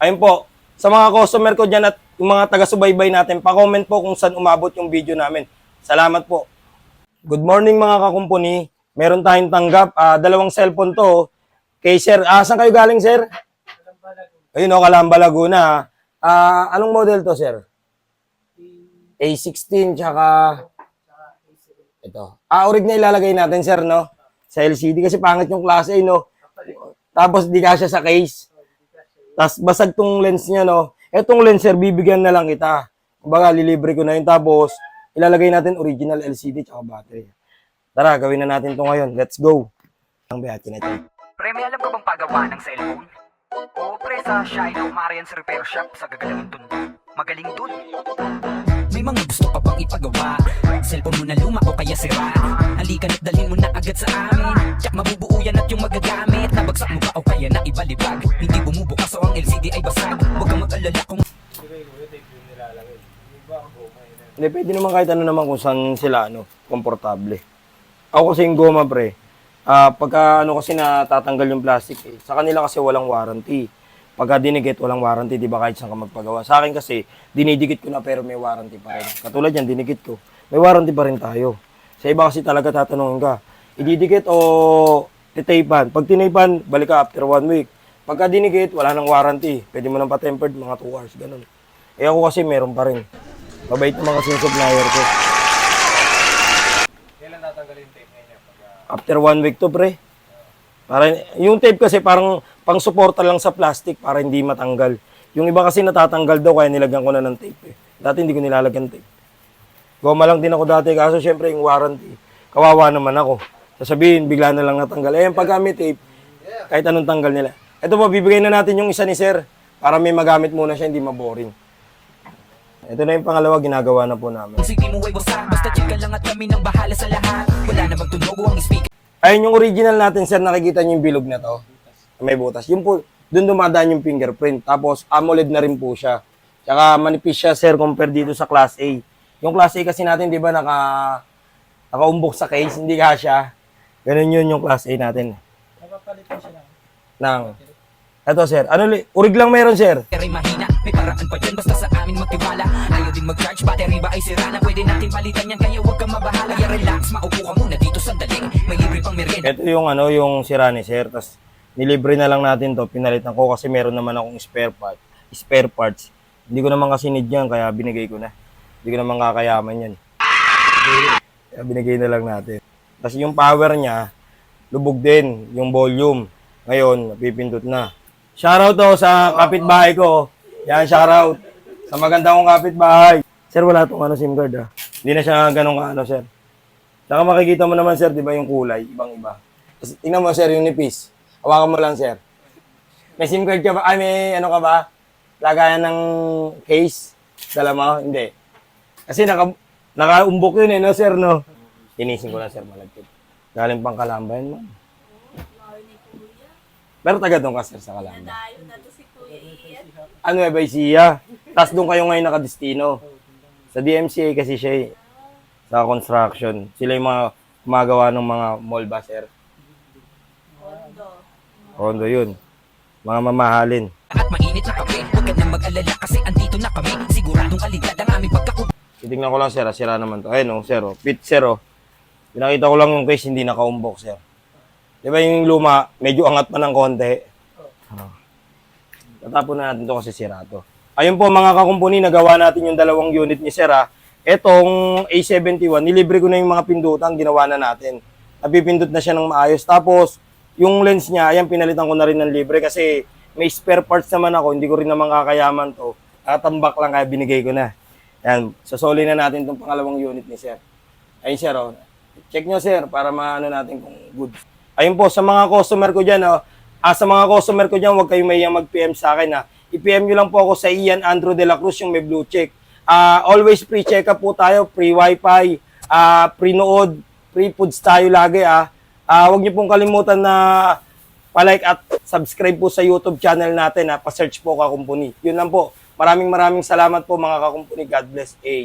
Ayun po, sa mga customer ko dyan at yung mga taga-subaybay natin, pa-comment po kung saan umabot yung video namin. Salamat po. Good morning mga kakumpuni. Meron tayong tanggap, ah, dalawang cellphone to. Kay Sir, ah, saan kayo galing Sir? Ayun o, Calamba, Laguna. Ah, anong model to Sir? A16 tsaka ito. Ah, orig na ilalagay natin Sir, no? Sa LCD kasi pangit yung klase, no? Tapos di kasya sa case. Tapos basag tong lens niya, no? Etong lens, sir, bibigyan na lang kita. Kumbaga, lilibre ko na yun. Tapos, ilalagay natin original LCD tsaka battery. Tara, gawin na natin to ngayon. Let's go. Ang biyakin na ito. Pre, may alam ka bang pagawa ng cellphone? Oo, pre, sa Shino Marian's Repair Shop sa gagalangin tundo. Magaling dun. May mga gusto ka pang ipagawa Cellphone mo na luma o kaya sira Halika na't dalhin mo na agad sa amin Tsak mabubuo yan at yung magagamit Nabagsak mo ba o kaya na ibalibag ay basag Huwag kang mag-alala kung Hindi, pwede naman kahit ano naman kung saan sila, ano, komportable. Ako kasi yung goma, pre. Ah, pagka ano kasi natatanggal yung plastic, eh, sa kanila kasi walang warranty. Pagka dinigit, walang warranty, di ba kahit saan ka magpagawa. Sa akin kasi, dinidikit ko na pero may warranty pa rin. Katulad yan, dinigit ko. May warranty pa rin tayo. Sa iba kasi talaga tatanungin ka, ididikit o titaypan. Pag tinaypan, balik ka after one week. Pagka dinigit, wala nang warranty. Pwede mo nang pa-tempered, mga 2 hours, ganun. Eh ako kasi meron pa rin. Mabait naman kasi yung supplier ko. After one week to, pre. Para, yung tape kasi parang pang suporta lang sa plastic para hindi matanggal. Yung iba kasi natatanggal daw kaya nilagyan ko na ng tape eh. Dati hindi ko nilalagyan tape. Goma lang din ako dati kaso syempre yung warranty. Kawawa naman ako. Sasabihin, bigla na lang natanggal. Eh, yung paggamit tape, kahit anong tanggal nila. Ito po, bibigay na natin yung isa ni Sir para may magamit muna siya, hindi maboring. Ito na yung pangalawa, ginagawa na po namin. sige mo ay wasak Basta chika lang at kami nang bahala sa lahat Wala na magtunog ang speaker Ayun yung original natin, sir. Nakikita niyo yung bilog na to. May butas. Yung po, doon dumadaan yung fingerprint. Tapos, AMOLED na rin po siya. Tsaka manipis siya, sir, compare dito sa Class A. Yung Class A kasi natin, di ba, naka, nakaumbok sa case, hindi kasha. Ganun yun yung Class A natin. Napapalitan siya ng... Ito, sir. Ano, li- urig lang meron, sir. ay mahina May paraan pa dyan basta sa amin magtiwala Ayaw din mag-charge battery ba ay sira na Pwede natin palitan yan kaya huwag kang mabahala Kaya relax maupo ka muna dito sandali May libre pang merienda Ito yung ano, yung sira ni sir. Tapos, nilibre na lang natin to. Pinalitan ko kasi meron naman akong spare part, spare parts. Hindi ko naman kasi need yan, kaya binigay ko na. Hindi ko naman kakayaman yan. Kaya binigay na lang natin. Tapos yung power niya, lubog din, yung volume. Ngayon, napipindot na. Shoutout to sa kapitbahay ko. Yan, shoutout. Sa maganda kong kapitbahay. Sir, wala tong ano SIM card ah. Hindi na siya ganun ka ano, sir. Saka makikita mo naman, sir, di ba yung kulay, ibang-iba. Tapos, tingnan mo, sir, yung nipis. Hawakan mo lang, sir. May SIM card ka ba? Ay, may ano ka ba? Lagayan ng case? Dala mo? Hindi. Kasi naka, nakaumbok yun eh, no, sir, no? Tinisin ko lang, sir, malagkit. Galing pang Kalamba yan, ma'am. Pero taga doon ka, sir, sa Kalamba. Tayo na to si Kuya Ian. Ano, Nueva Ecija. Tapos doon kayo ngayon nakadestino. Sa DMCA kasi siya eh. Sa construction. Sila yung mga gumagawa ng mga mall ba, sir? Kondo. Kondo yun. Mga mamahalin. At mainit na kape Huwag ka nang mag-alala kasi andito na kami Siguradong alidad ang aming pagkakuha Titignan ko lang, sir. ah. Sira naman to. Ayun, oh, sir. Oh. Pit, sir. Oh. Pinakita ko lang yung case, hindi nakaumbok, sir. Di ba yung luma, medyo angat pa ng konti. Oh. Tatapon na natin to kasi sira to. Ayun po mga kakumpuni, nagawa natin yung dalawang unit ni Sir. ah. Etong A71, nilibre ko na yung mga pindutan, ginawa na natin. Napipindot na siya ng maayos. Tapos, yung lens niya, ayan, pinalitan ko na rin ng libre kasi may spare parts naman ako, hindi ko rin naman kakayaman to. Tatambak lang kaya binigay ko na. Yan, sasoli na natin itong pangalawang unit ni Sir. Ayun, Sir, oh. Check nyo, Sir, para maano natin kung good. Ayun po, sa mga customer ko dyan, oh, ah, sa mga customer ko dyan, huwag kayong mayang mag-PM sa akin, ha. I-PM nyo lang po ako sa Ian Andrew de la Cruz, yung may blue check. Ah, always free check-up po tayo, free wifi, ah, free nood, free foods tayo lagi, ah. Ah, huwag niyo pong kalimutan na pa-like at subscribe po sa YouTube channel natin, ha. Pa-search po Kakumpuni. Yun lang po. Maraming maraming salamat po mga Kakumpuni. God bless. A.